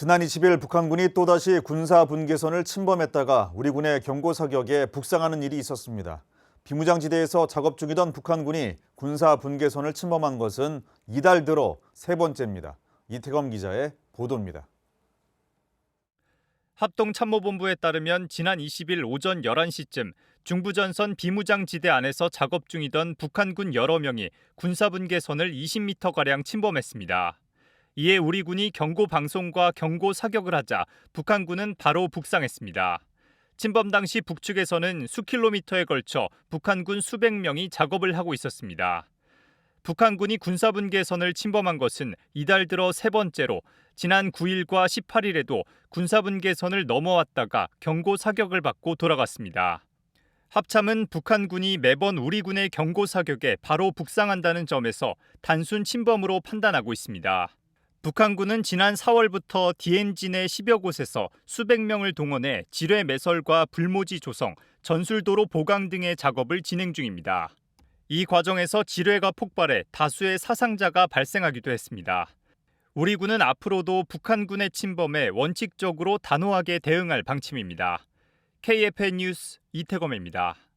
지난 20일 북한군이 또다시 군사 분계선을 침범했다가 우리 군의 경고 사격에 북상하는 일이 있었습니다. 비무장지대에서 작업 중이던 북한군이 군사 분계선을 침범한 것은 이달 들어 세 번째입니다. 이태검 기자의 보도입니다. 합동참모본부에 따르면 지난 20일 오전 11시쯤 중부전선 비무장지대 안에서 작업 중이던 북한군 여러 명이 군사분계선을 20m가량 침범했습니다. 이에 우리 군이 경고 방송과 경고 사격을 하자 북한군은 바로 북상했습니다. 침범 당시 북측에서는 수킬로미터에 걸쳐 북한군 수백 명이 작업을 하고 있었습니다. 북한군이 군사분계선을 침범한 것은 이달 들어 세 번째로 지난 9일과 18일에도 군사분계선을 넘어왔다가 경고 사격을 받고 돌아갔습니다. 합참은 북한군이 매번 우리 군의 경고 사격에 바로 북상한다는 점에서 단순 침범으로 판단하고 있습니다. 북한군은 지난 4월부터 DNG 내 10여 곳에서 수백 명을 동원해 지뢰 매설과 불모지 조성, 전술도로 보강 등의 작업을 진행 중입니다. 이 과정에서 지뢰가 폭발해 다수의 사상자가 발생하기도 했습니다. 우리 군은 앞으로도 북한군의 침범에 원칙적으로 단호하게 대응할 방침입니다. KFN 뉴스 이태검입니다.